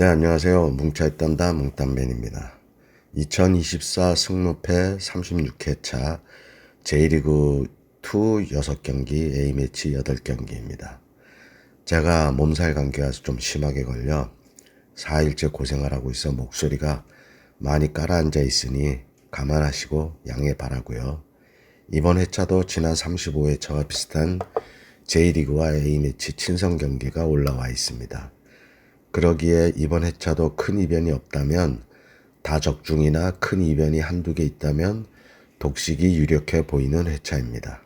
네, 안녕하세요. 뭉쳐있던다 뭉딴맨입니다. 2024 승무패 36회차 J리그 2 6경기 A매치 8경기입니다. 제가 몸살 감기가 좀 심하게 걸려 4일째 고생을 하고 있어 목소리가 많이 깔아앉아 있으니 감안하시고 양해 바라고요. 이번 회차도 지난 35회차와 비슷한 J리그와 A매치 친선 경기가 올라와 있습니다. 그러기에 이번 회차도 큰 이변이 없다면 다적중이나 큰 이변이 한두 개 있다면 독식이 유력해 보이는 회차입니다.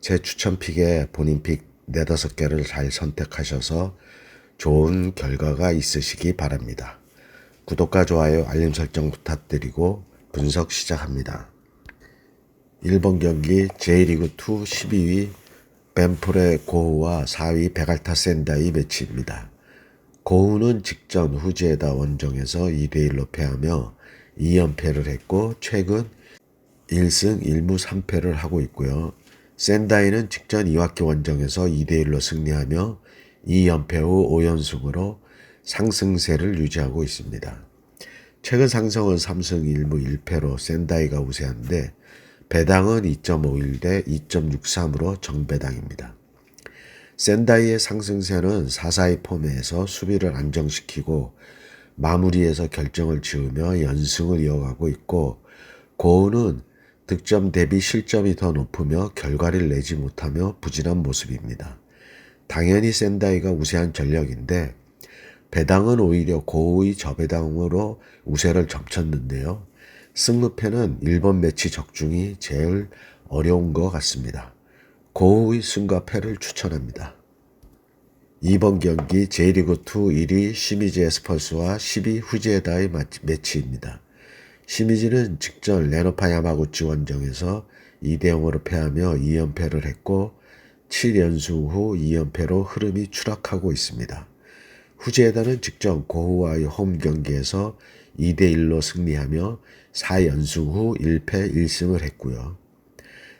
제 추천 픽에 본인 픽 네다섯 개를 잘 선택하셔서 좋은 결과가 있으시기 바랍니다. 구독과 좋아요, 알림 설정 부탁드리고 분석 시작합니다. 1번 경기 J리그2 12위 벤폴의 고우와 4위 베갈타 샌다이 매치입니다. 고우는 직전 후지에다 원정에서 2대1로 패하며 2연패를 했고 최근 1승 1무 3패를 하고 있고요. 샌다이는 직전 이와키 원정에서 2대1로 승리하며 2연패 후 5연승으로 상승세를 유지하고 있습니다. 최근 상승은 3승 1무 1패로 샌다이가 우세한데 배당은 2.51 대 2.63으로 정배당입니다. 샌다이의 상승세는 4사의 폼에서 수비를 안정시키고 마무리에서 결정을 지으며 연승을 이어가고 있고 고우는 득점 대비 실점이 더 높으며 결과를 내지 못하며 부진한 모습입니다. 당연히 샌다이가 우세한 전력인데 배당은 오히려 고우의 저배당으로 우세를 점쳤는데요. 승무패는 1번 매치 적중이 제일 어려운 것 같습니다. 고우의 승과 패를 추천합니다. 이번 경기 J리그2 1위 시미즈 에스펄스와 10위 후지에다의 매치입니다. 시미즈는 직전 레노파 야마구치 원정에서 2대0으로 패하며 2연패를 했고 7연승 후 2연패로 흐름이 추락하고 있습니다. 후지에다는 직전 고우와의 홈 경기에서 2대1로 승리하며 4연승 후 1패 1승을 했고요.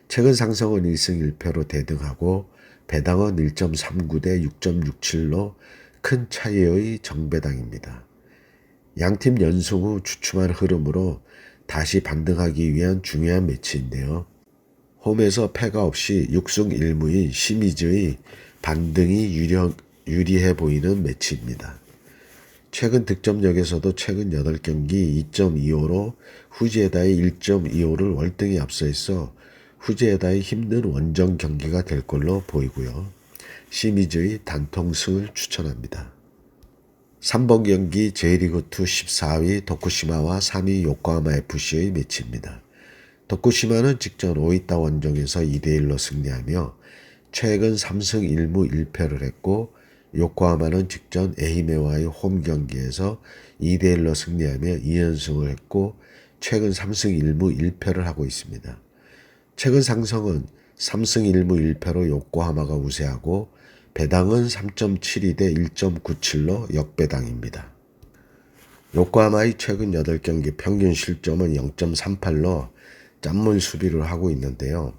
최근 상승은 1승 1패로 대등하고 배당은 1.39 대 6.67로 큰 차이의 정배당입니다. 양팀 연승 후 주춤한 흐름으로 다시 반등하기 위한 중요한 매치인데요. 홈에서 패가 없이 6승 1무인 시미즈의 반등이 유력, 유리해 보이는 매치입니다. 최근 득점력에서도 최근 8경기 2.25로 후지에다의 1.25를 월등히 앞서 있어 후지에다의 힘든 원정 경기가 될 걸로 보이고요. 시미즈의 단통승을 추천합니다. 3번 경기 J리그2 14위 도쿠시마와 3위 요코하마 FC의 매치입니다. 도쿠시마는 직전 오이타 원정에서 2대1로 승리하며 최근 3승 1무 1패를 했고 요코하마는 직전 에히메와의 홈 경기에서 2대1로 승리하며 2연승을 했고 최근 3승 1무 1패를 하고 있습니다. 최근 상승은 3승 1무 1패로 요코하마가 우세하고 배당은 3.72 대 1.97로 역배당입니다. 요코하마의 최근 8경기 평균 실점은 0.38로 짠물 수비를 하고 있는데요.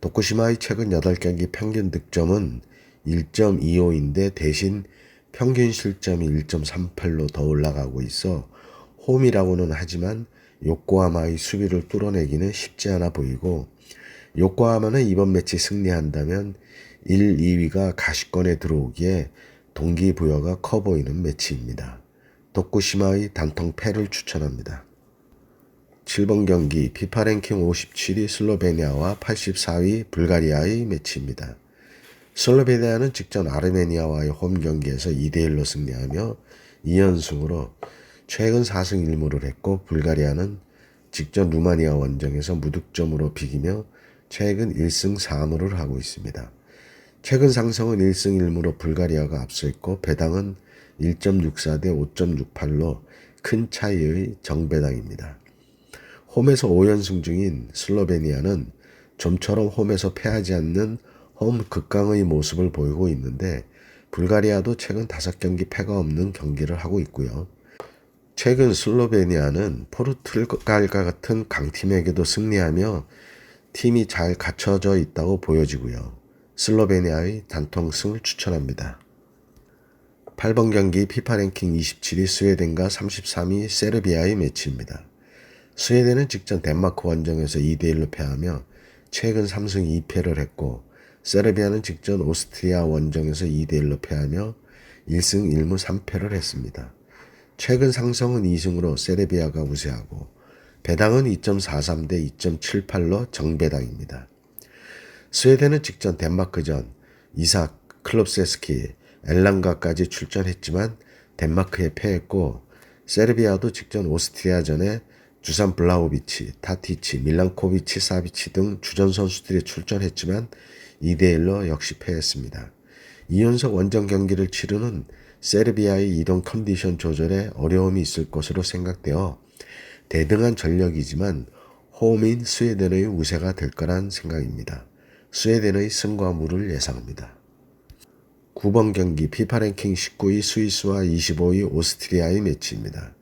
도쿠시마의 최근 8경기 평균 득점은 1.25인데 대신 평균 실점이 1.38로 더 올라가고 있어 홈이라고는 하지만 요코하마의 수비를 뚫어내기는 쉽지 않아 보이고 요코하마는 이번 매치 승리한다면 1, 2위가 가시권에 들어오기에 동기부여가 커 보이는 매치입니다. 도쿠시마의 단통 패를 추천합니다. 7번 경기 피파 랭킹 57위 슬로베니아와 84위 불가리아의 매치입니다. 슬로베니아는 직전 아르메니아와의 홈 경기에서 2대1로 승리하며 2연승으로 최근 4승 1무를 했고 불가리아는 직전 루마니아 원정에서 무득점으로 비기며 최근 1승 4무를 하고 있습니다. 최근 상승은 1승 1무로 불가리아가 앞서 있고 배당은 1.64 대 5.68로 큰 차이의 정배당입니다. 홈에서 5연승 중인 슬로베니아는 좀처럼 홈에서 패하지 않는 홈 극강의 모습을 보이고 있는데 불가리아도 최근 5경기 패가 없는 경기를 하고 있고요. 최근 슬로베니아는 포르투갈과 같은 강팀에게도 승리하며 팀이 잘 갖춰져 있다고 보여지고요. 슬로베니아의 단통승을 추천합니다. 8번 경기 피파 랭킹 27위 스웨덴과 33위 세르비아의 매치입니다. 스웨덴은 직전 덴마크 원정에서 2대1로 패하며 최근 3승 2패를 했고 세르비아는 직전 오스트리아 원정에서 2대1로 패하며 1승 1무 3패를 했습니다. 최근 상승은 2승으로 세르비아가 우세하고 배당은 2.43 대 2.78로 정배당입니다. 스웨덴은 직전 덴마크전 이삭, 클롭세스키, 엘랑가까지 출전했지만 덴마크에 패했고 세르비아도 직전 오스트리아전에 주산 블라우비치, 타티치, 밀란코비치, 사비치 등 주전 선수들이 출전했지만 2대1로 역시 패했습니다. 이연석 원정 경기를 치르는 세르비아의 이동 컨디션 조절에 어려움이 있을 것으로 생각되어 대등한 전력이지만 홈인 스웨덴의 우세가 될 거란 생각입니다. 스웨덴의 승과 무를 예상합니다. 9번 경기 피파 랭킹 19위 스위스와 25위 오스트리아의 매치입니다.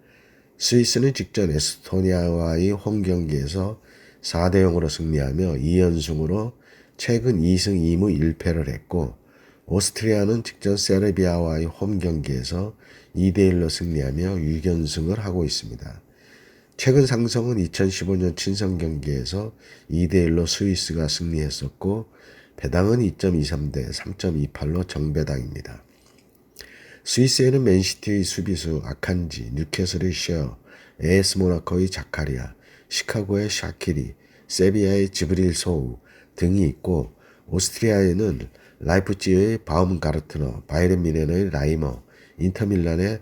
스위스는 직전 에스토니아와의 홈 경기에서 4대 0으로 승리하며 2연승으로 최근 2승 2무 1패를 했고 오스트리아는 직전 세르비아와의 홈 경기에서 2대 1로 승리하며 6연승을 하고 있습니다. 최근 상승은 2015년 친선 경기에서 2대 1로 스위스가 승리했었고 배당은 2.23대 3.28로 정배당입니다. 스위스에는 맨시티의 수비수 아칸지, 뉴캐슬의 쉐어, 에스 모나코의 자카리아, 시카고의 샤키리, 세비야의 지브릴 소우 등이 있고 오스트리아에는 라이프치의 바움가르트너, 바이른 미넨의 라이머, 인터밀란의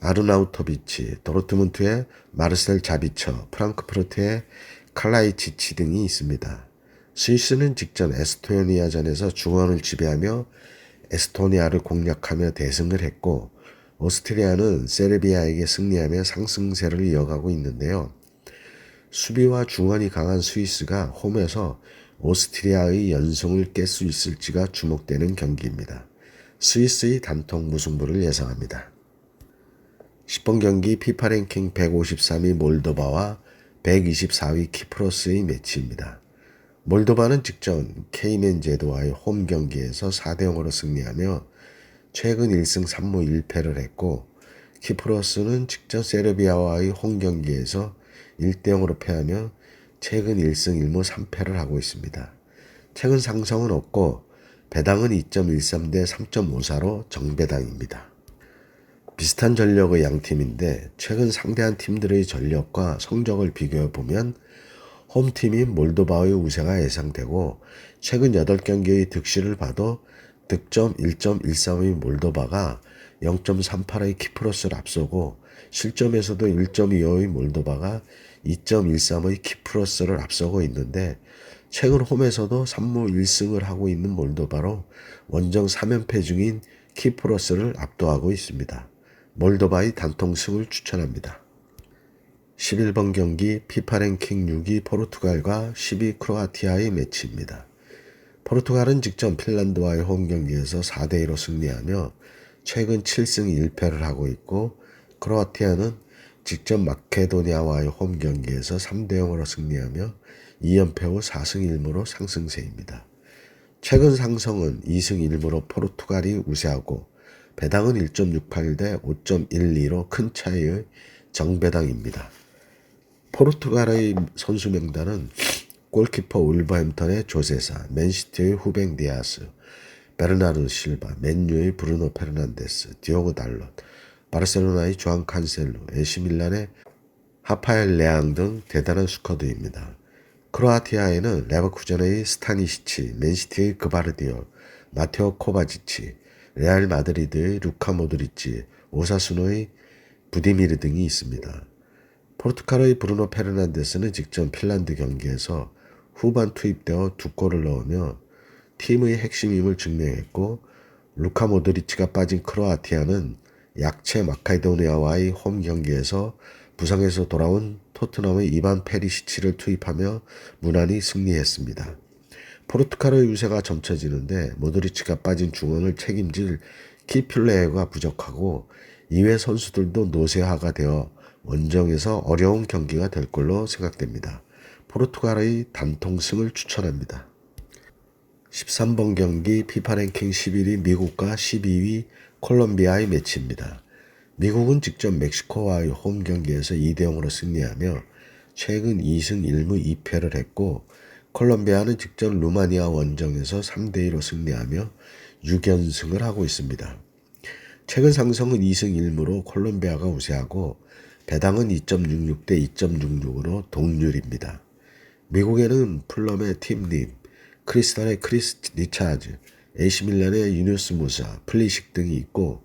아르나우토비치, 도르트문트의 마르셀 자비처, 프랑크푸르트의 칼라이치치 등이 있습니다. 스위스는 직전 에스토니아전에서 중원을 지배하며 에스토니아를 공략하며 대승을 했고 오스트리아는 세르비아에게 승리하며 상승세를 이어가고 있는데요. 수비와 중원이 강한 스위스가 홈에서 오스트리아의 연승을 깰 수 있을지가 주목되는 경기입니다. 스위스의 단통 무승부를 예상합니다. 10번 경기 피파 랭킹 153위 몰도바와 124위 키프로스의 매치입니다. 몰도바는 직전 케이멘 제도와의 홈 경기에서 4대 0으로 승리하며 최근 1승 3무 1패를 했고 키프로스는 직전 세르비아와의 홈 경기에서 1대 0으로 패하며 최근 1승 1무 3패를 하고 있습니다. 최근 상승은 없고 배당은 2.13 대 3.54로 정배당입니다. 비슷한 전력의 양 팀인데 최근 상대한 팀들의 전력과 성적을 비교해 보면 홈팀인 몰도바의 우세가 예상되고 최근 8경기의 득실을 봐도 득점 1.13의 몰도바가 0.38의 키프로스를 앞서고 실점에서도 1.25의 몰도바가 2.13의 키프로스를 앞서고 있는데 최근 홈에서도 3무 1승을 하고 있는 몰도바로 원정 3연패 중인 키프로스를 압도하고 있습니다. 몰도바의 단통승을 추천합니다. 11번 경기 피파 랭킹 6위 포르투갈과 10위 크로아티아의 매치입니다. 포르투갈은 직전 핀란드와의 홈 경기에서 4대 2로 승리하며 최근 7승 1패를 하고 있고 크로아티아는 직전 마케도니아와의 홈 경기에서 3대 0으로 승리하며 2연패 후 4승 1무로 상승세입니다. 최근 상승은 2승 1무로 포르투갈이 우세하고 배당은 1.68 대 5.12로 큰 차이의 정배당입니다. 포르투갈의 선수 명단은 골키퍼 울버햄턴의 조세사, 맨시티의 후뱅 디아스, 베르나르 실바, 맨유의 브루노 페르난데스, 디오고 달롯, 바르셀로나의 조안 칸셀로, 에시밀란의 하파엘 레앙 등 대단한 스쿼드입니다. 크로아티아에는 레버쿠젠의 스타니시치, 맨시티의 그바르디올, 마테오 코바지치, 레알 마드리드의 루카 모드리치, 오사수노의 부디미르 등이 있습니다. 포르투갈의 브루노 페르난데스는 직전 핀란드 경기에서 후반 투입되어 두 골을 넣으며 팀의 핵심임을 증명했고 루카 모드리치가 빠진 크로아티아는 약체 마카이도니아와의 홈 경기에서 부상에서 돌아온 토트넘의 이반 페리시치를 투입하며 무난히 승리했습니다. 포르투갈의 유세가 점쳐지는데 모드리치가 빠진 중원을 책임질 키플레이가 부족하고 이외 선수들도 노쇠화가 되어 원정에서 어려운 경기가 될 걸로 생각됩니다. 포르투갈의 단통승을 추천합니다. 13번 경기 피파 랭킹 11위 미국과 12위 콜롬비아의 매치입니다. 미국은 직접 멕시코와의 홈 경기에서 2대 0으로 승리하며 최근 2승 1무 2패를 했고 콜롬비아는 직접 루마니아 원정에서 3대 2로 승리하며 6연승을 하고 있습니다. 최근 상승은 2승 1무로 콜롬비아가 우세하고 배당은 2.66 대 2.66으로 동률입니다. 미국에는 플럼의 팀님, 크리스탈의 크리스 리차즈, 에이시밀란의 유니스 무사, 플리식 등이 있고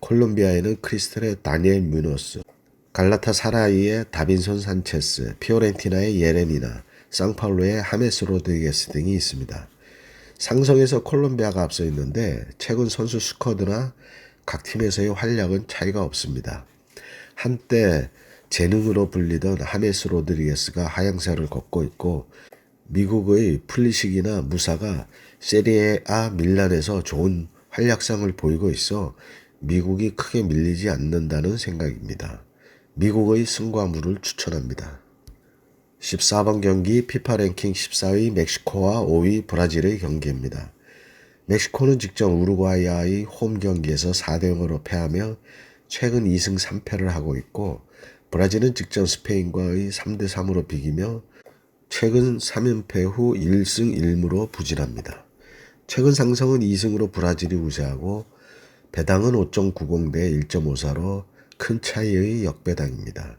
콜롬비아에는 크리스탈의 다니엘 뮤노스, 갈라타 사라이의 다빈손 산체스, 피오렌티나의 예레미나, 상파울로의 하메스 로드리게스 등이 있습니다. 상성에서 콜롬비아가 앞서 있는데 최근 선수 스쿼드나 각 팀에서의 활약은 차이가 없습니다. 한때 재능으로 불리던 하메스 로드리게스가 하향세를 걷고 있고 미국의 플리식이나 무사가 세리에 A 밀란에서 좋은 활약상을 보이고 있어 미국이 크게 밀리지 않는다는 생각입니다. 미국의 승과물을 추천합니다. 14번 경기 피파 랭킹 14위 멕시코와 5위 브라질의 경기입니다. 멕시코는 직접 우루과이와의 홈 경기에서 4대 0으로 패하며 최근 2승 3패를 하고 있고 브라질은 직전 스페인과의 3대 3으로 비기며 최근 3연패 후 1승 1무로 부진합니다. 최근 상승은 2승으로 브라질이 우세하고 배당은 5.90 대 1.54로 큰 차이의 역배당입니다.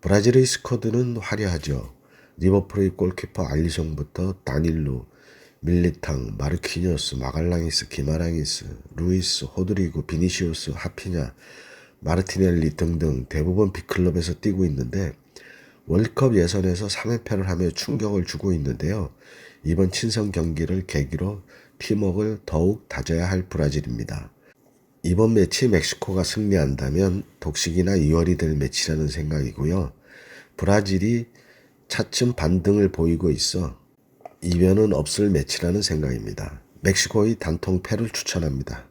브라질의 스쿼드는 화려하죠. 리버풀의 골키퍼 알리송부터 다닐루, 밀리탕, 마르키니오스, 마갈랑이스, 기마랑이스, 루이스, 호드리고, 비니시우스, 하피냐, 마르티넬리 등등 대부분 빅클럽에서 뛰고 있는데 월컵 예선에서 3연패를 하며 충격을 주고 있는데요. 이번 친선 경기를 계기로 팀워크를 더욱 다져야 할 브라질입니다. 이번 매치 멕시코가 승리한다면 독식이나 2월이 될 매치라는 생각이고요. 브라질이 차츰 반등을 보이고 있어 이변은 없을 매치라는 생각입니다. 멕시코의 단통 패를 추천합니다.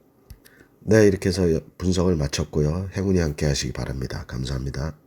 네, 이렇게 해서 분석을 마쳤고요. 행운이 함께 하시기 바랍니다. 감사합니다.